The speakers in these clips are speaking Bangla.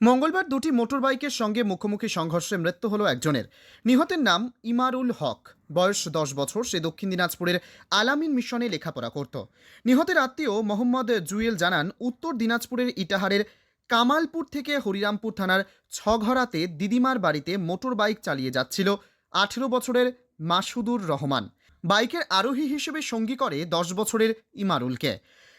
মঙ্গলবার দুটি মোটরবাইকের সঙ্গে মুখোমুখি সংঘর্ষে মৃত্যু হলো একজনের। নিহতের নাম ইমারুল হক। বয়স দশ বছর, সে দক্ষিণ দিনাজপুরের আলামিন মিশনে লেখাপড়া করত। নিহতের আত্মীয় মোহাম্মদ জুয়েল জানান, উত্তর দিনাজপুরের ইটাহারের কামালপুর থেকে হরিরামপুর থানার ছঘরাতে দিদিমার বাড়িতে মোটর বাইক চালিয়ে যাচ্ছিল আঠেরো বছরের মাসুদুর রহমান। বাইকের আরোহী হিসেবে সঙ্গী করে দশ বছরের ইমারুলকে।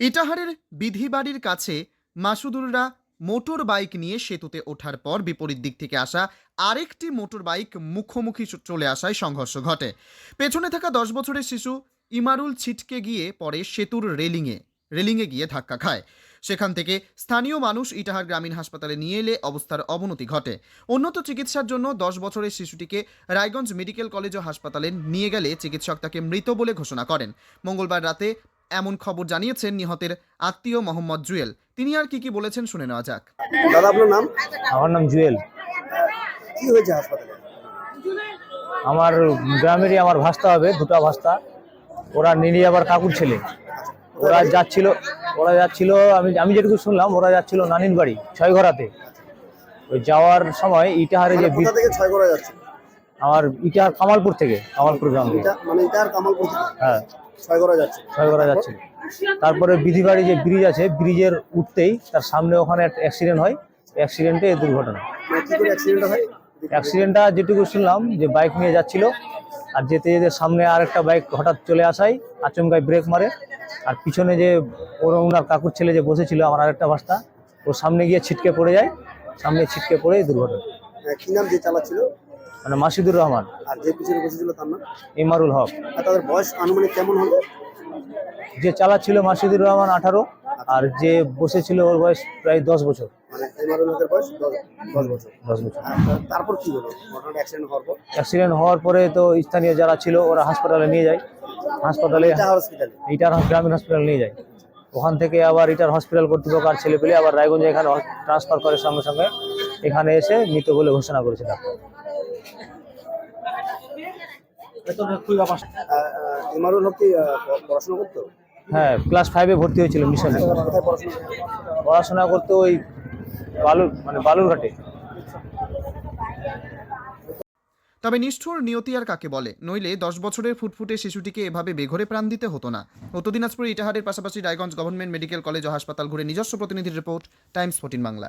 ইটাহারের বিধিবাড়ির কাছে মাসুদুররা মোটর বাইক নিয়ে সেতুতে ওঠার পর বিপরীত দিক থেকে আসা আরেকটি মোটর বাইক মুখোমুখি চলে আসায় সংঘর্ষ ঘটে। পেছনে থাকা দশ বছরের শিশু ইমারুল ছিটকে গিয়ে পরে সেতুর রেলিংয়ে রেলিংয়ে গিয়ে ধাক্কা খায়। সেখান থেকে স্থানীয় মানুষ ইটাহার গ্রামীণ হাসপাতালে নিয়ে এলে অবস্থার অবনতি ঘটে। উন্নত চিকিৎসার জন্য দশ বছরের শিশুটিকে রায়গঞ্জ মেডিকেল কলেজ ও হাসপাতালে নিয়ে গেলে চিকিৎসক তাকে মৃত বলে ঘোষণা করেন। মঙ্গলবার রাতে এমন খবর জানিয়েছেন নিহতের আত্মীয় মোহাম্মদ জুয়েল। তিনি আর কি কি বলেছেন শুনে নেওয়া যাক। দাদা আপনার নাম? আমার নাম জুয়েল। কি হয়েছে হাসপাতালে? আমার গ্রামেরই আমার ভাস্তা হবে দুটো ভাস্তা। ওরা নিয়ে আবার কাকুর ছেলে। ওরা যাচ্ছিল ওরা যাচ্ছিল আমি আমি যেটুকু শুনলাম ওরা যাচ্ছিল নানির বাড়ি ছয়ঘরাতে। ওই যাওয়ার সময় ইটাহারে যে মানে থেকে ছয় করা যাচ্ছে আমার ইটাহার কামালপুর থেকে কামালপুর গ্রাম থেকে। মানে এটা আর কামালপুর থেকে? হ্যাঁ। করা যাচ্ছে। তারপরে বিধিবাড়ি যে ব্রিজ আছে ব্রিজের উঠতেই তার সামনে ওখানে একটা অ্যাক্সিডেন্ট হয়। অ্যাক্সিডেন্টে এই দুর্ঘটনা। অ্যাক্সিডেন্ট হয়? অ্যাক্সিডেন্টটা যেটুকু শুনলাম যে বাইক নিয়ে যাচ্ছিল আর যেতে যেতে সামনে আরেকটা বাইক হঠাৎ চলে আসায় আচমকায় ব্রেক মারে। আর পিছনে যে ওর ওনার কাকুর ছেলে যে বসেছিল আমার আরেকটা বাস্তা ও সামনে গিয়ে ছিটকে পড়ে যায়। সামনে ছিটকে পড়ে এই দুর্ঘটনা। হ্যাঁ, কি নাম যে চালাচ্ছিল? মানে মাসিদুর রহমান। আর যে পিছনে বসেছিল তার নাম? ইমারুল হক। আর তাদের বয়স আনুমানিক কেমন হবে? যে চালাচ্ছিল মাসিদুর রহমান আঠারো আর যে বসেছিল ওর বয়স প্রায় দশ বছর। মানে এমআরএল লোকের বয়স দশ দশ বছর। দশ বছর। তারপর কি হলো? ঘটনাটা অ্যাক্সিডেন্ট হওয়ার পর? অ্যাক্সিডেন্ট হওয়ার পরে তো স্থানীয় যারা ছিল ওরা হাসপাতালে নিয়ে যায়। হাসপাতালে ইটার গ্রামীণ হসপিটাল নিয়ে যায়। ওখান থেকে আবার ইটার হসপিটাল কর্তৃপক্ষ আর ছেলে পেলে আবার রায়গঞ্জে এখানে ট্রান্সফার করে সঙ্গে সঙ্গে। এখানে এসে মৃত বলে ঘোষণা করেছে ডাক্তার এমআরএল হক কি পড়াশোনা করতো? হ্যাঁ ক্লাস ফাইভে ভর্তি হয়েছিল মিশনে পড়াশোনা? করতে ওই বালুর মানে বালুরঘাটে। তবে নিষ্ঠুর নিয়তি আর কাকে বলে? নইলে দশ বছরের ফুটফুটে শিশুটিকে এভাবে বেঘরে প্রাণ দিতে হতো না। উত্তর দিনাজপুর ইটাহারের পাশাপাশি রায়গঞ্জ গভর্নমেন্ট মেডিকেল কলেজ ও হাসপাতাল ঘুরে নিজস্ব প্রতিনিধির report Times fourteen Bangla.